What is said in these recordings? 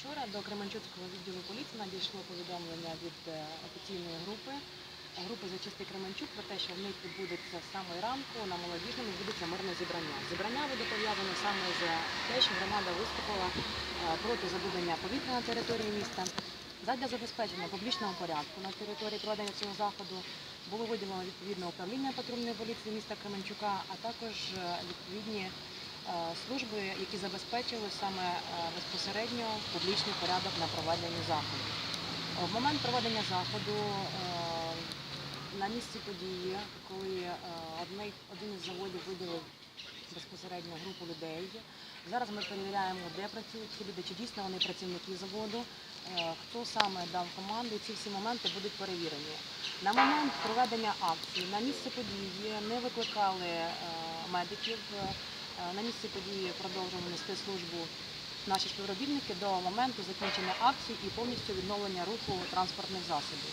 Вчора до Кременчуцького відділу поліції надійшло повідомлення від е, офіційної групи групи зачисти Кременчук про те, що в них відбудеться з самої ранку на молодіжному відбудеться мирне зібрання. Зібрання буде пов'язане саме з те, що громада виступила е, проти забудення повітря на території міста. Задля забезпечення публічного порядку на території проведення цього заходу було виділено відповідне управління патрульної поліції міста Кременчука, а також е, відповідні служби, які забезпечили саме е, безпосередньо публічний порядок на проведенні заходу. Е, В момент проведення заходу е, на місці події, коли е, один із заводів виділив безпосередньо групу людей. Зараз ми перевіряємо, де працюють ці люди, чи дійсно вони працівники заводу, е, хто саме дав команду, і ці всі моменти будуть перевірені. На момент проведення акції на місце події не викликали е, медиків. Е, На місці події продовжуємо нести службу наші співробітники до моменту закінчення акції і повністю відновлення руху транспортних засобів.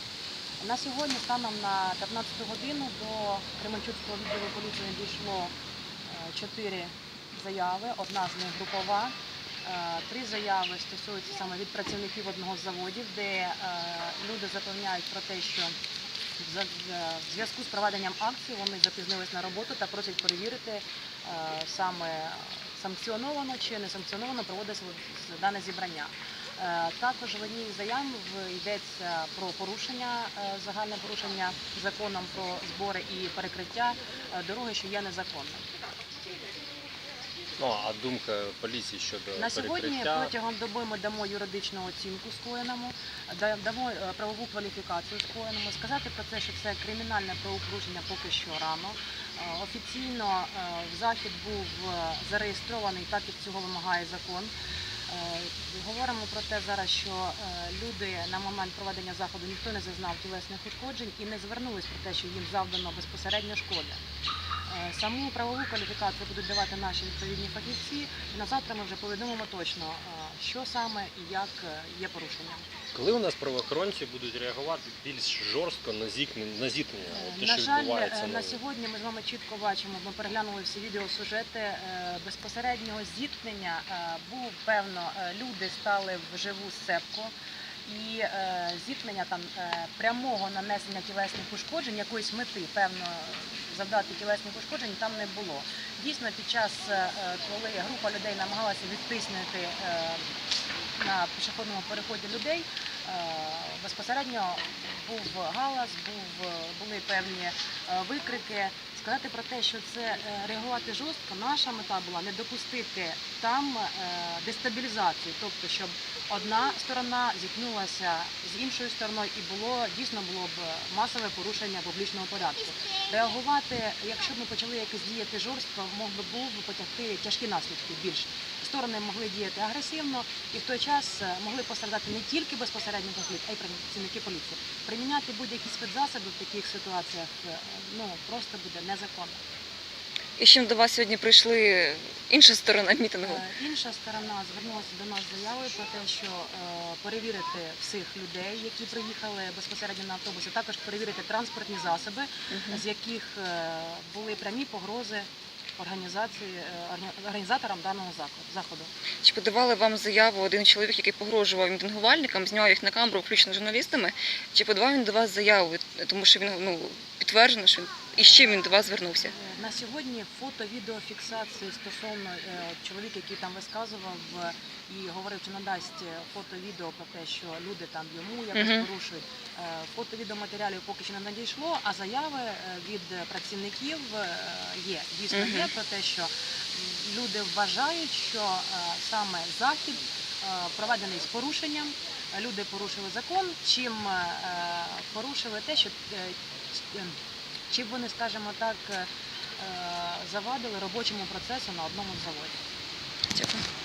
На сьогодні, станом на 15 годину, до Кременчуцького відділу поліції надійшло е, чотири заяви, одна з них групова. Е, Три заяви стосуються саме від працівників одного з заводів, де е, люди запевняють про те, що в зв'язку з проведенням акції вони запізнились на роботу та просять перевірити е, саме санкціоновано чи не санкціоновано проводиться дане зібрання. Е, Також в одній заяв йдеться про порушення, е, загальне порушення законом про збори і перекриття е, дороги, що є незаконним. Ну а думка поліції щодо На сьогодні протягом доби ми дамо юридичну оцінку скоєному, дамо е, правову кваліфікацію скоєному. Сказати про це, що це кримінальне правопорушення поки що рано. Е, Офіційно е, в захід був зареєстрований, так як цього вимагає закон. Говоримо про те зараз, що люди на момент проведення заходу ніхто не зазнав тілесних ушкоджень і не звернулись про те, що їм завдано безпосередньо шкоди. Е, Саму правову кваліфікацію будуть давати наші відповідні фахівці. На завтра ми вже повідомимо точно, е, що саме і як е, є порушенням. Коли у нас правоохоронці будуть реагувати більш жорстко на зіткнення, на зіткнення, те, На що жаль, відбувається на сьогодні ми з вами чітко бачимо, ми переглянули всі відеосюжети безпосереднього зіткнення. Був певно, люди стали вживу сцепку. І е, зіткнення там е, прямого нанесення тілесних ушкоджень, якоїсь мети, певно, завдати тілесних ушкоджень там не було. Дійсно, під час, е, коли група людей намагалася відтиснути е, на пішохідному переході людей, безпосередньо був галас, був, е, були певні е, викрики. Сказати про те, що це е, реагувати жорстко, наша мета була не допустити там е, дестабілізації, тобто щоб одна сторона зіткнулася з іншою стороною і було дійсно було б масове порушення публічного порядку. Реагувати, якщо б ми почали якось діяти жорстко, мог би був потягти тяжкі наслідки більш. Сторони могли діяти агресивно і в той час е, могли постраждати не тільки безпосередньо конфлікт, а й працівники поліції. Приміняти будь-які спецзасоби в таких ситуаціях е, ну просто буде незаконно. І з чим до вас сьогодні прийшли інша сторона мітингу? Е, Інша сторона звернулася до нас з заявою про те, що перевірити всіх людей, які приїхали безпосередньо на автобуси, також перевірити транспортні засоби, з яких були прямі погрози організації е, організаторам даного заходу-. Чи подавали вам заяву один чоловік, який погрожував мітингувальникам, зняв їх на камеру, включно журналістами? Чи подавав він до вас заяву, тому що він ну підтверджено, що він і з чим він до вас звернувся? Е, На сьогодні фото-відеофіксації стосовно е, чоловіка, який там висказував е, і говорив, чи надасть е, фото-відео про те, що люди там йому якось Мгм. порушують. Е, Фото-відеоматеріалів поки що не надійшло, а заяви від працівників є. Дійсно є про те, що люди вважають, що саме захід проведений з порушенням. Люди порушили закон, чим порушили те, що е, ч- е, вони, скажімо так, е, завадили робочому процесу на одному з заводів. Дякую.